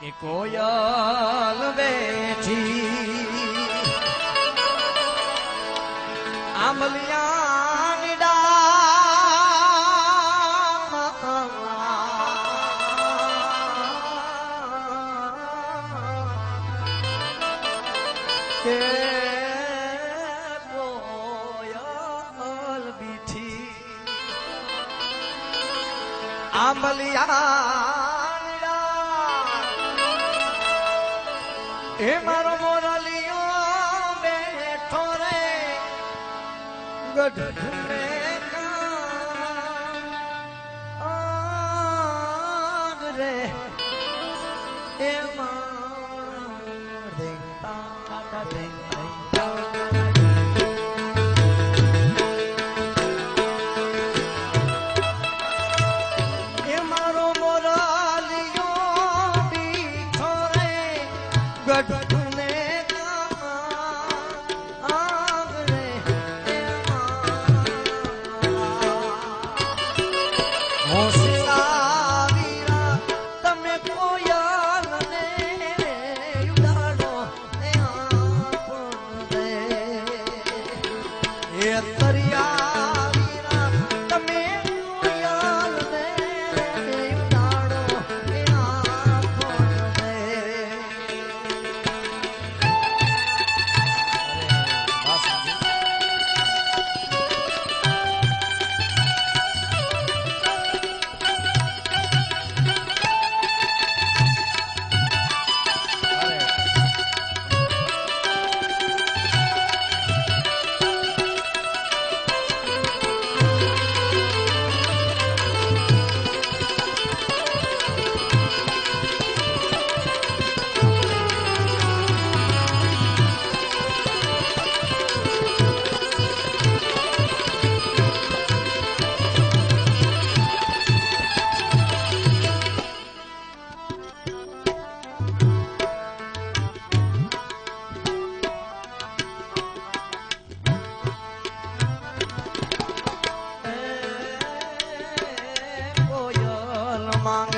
કે કોયલ બેઠી. આમલિયાન કે એ મારો મોરલિયો બેઠો રે. ગઢને એ તરિયા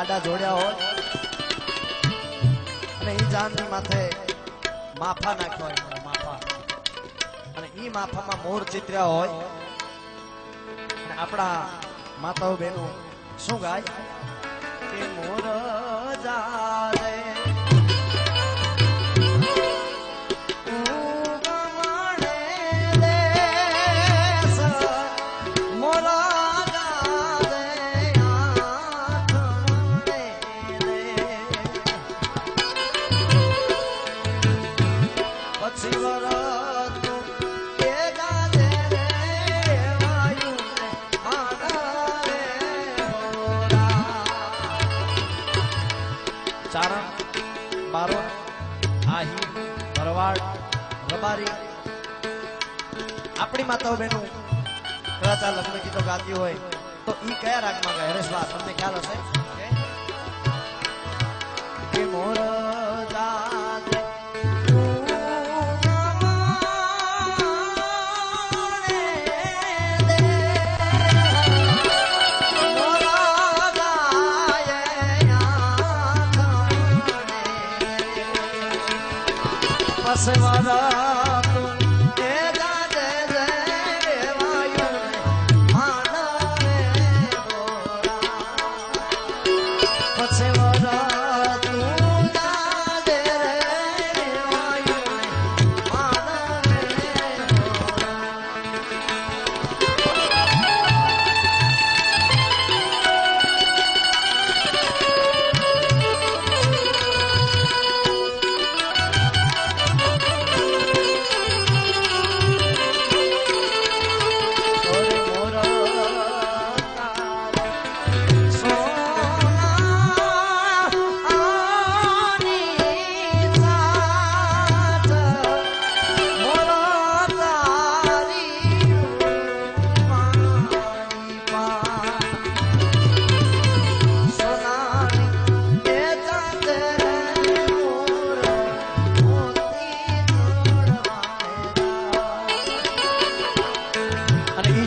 ગાડા જોડ્યા હોય અને એ જાનની માથે માફા નાખ્યો હોય માફા. અને એ માફામાં મોર ચિત્ર્યા હોય. અને આપણા માતાઓ બહેનો શું ગાય? કે મોર જારે ચારણ આપણી માતાઓ બહેનો આ લગ્ન ગીતો ગાતી હોય તો ઈ કયા રાગમાં ગાય? હરેશભા તમને ખ્યાલ હશે? કે મોર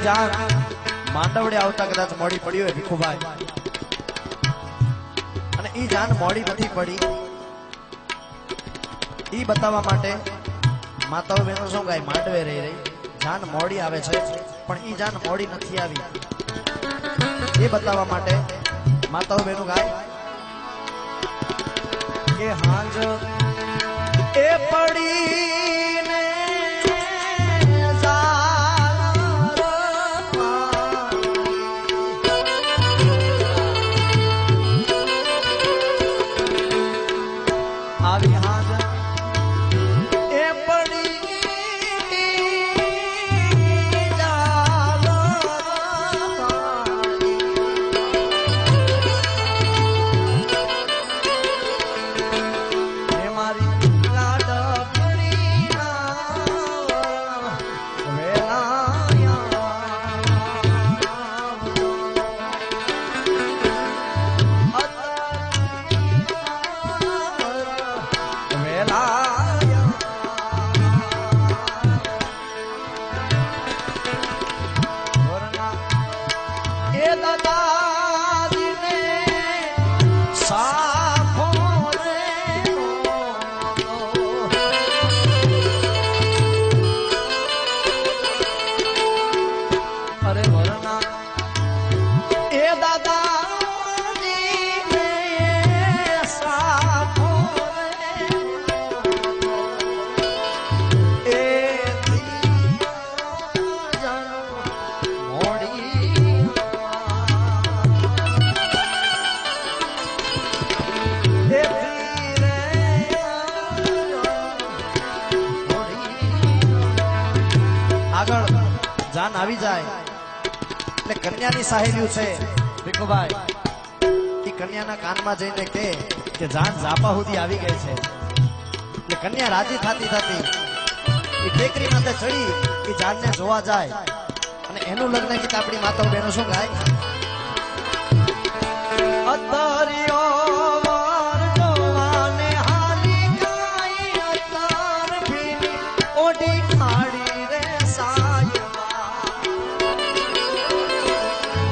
જાણ. માંડવડે આવતા કદાચ મોડી પડી હોય ભીખુભાઈ. અને એ જાન મોડી નથી પડી. એ બતાવવા માટે માતાઓ બહેનો શું ગાય, માંડવે રહી રહી. જાન મોડી આવે છે, પણ એ જાન મોડી નથી આવી. એ બતાવવા માટે માતાઓ બહેનો ગાય, કે હાંજ આવી જાન આવી જાય. એટલે કન્યાની સાહેલીઓ છે, ભીખુભાઈ, એ કન્યાના કાનમાં જઈને કે કે જાન ઝાપા સુધી આવી ગઈ છે. એટલે કન્યા રાજી થતી થતી એ ટેકરી માથે ચડી, એ જાનને જોવા જાય. અને એનું લગ્ન ગીત આપણી માતા બહેનો શું ગાય? અત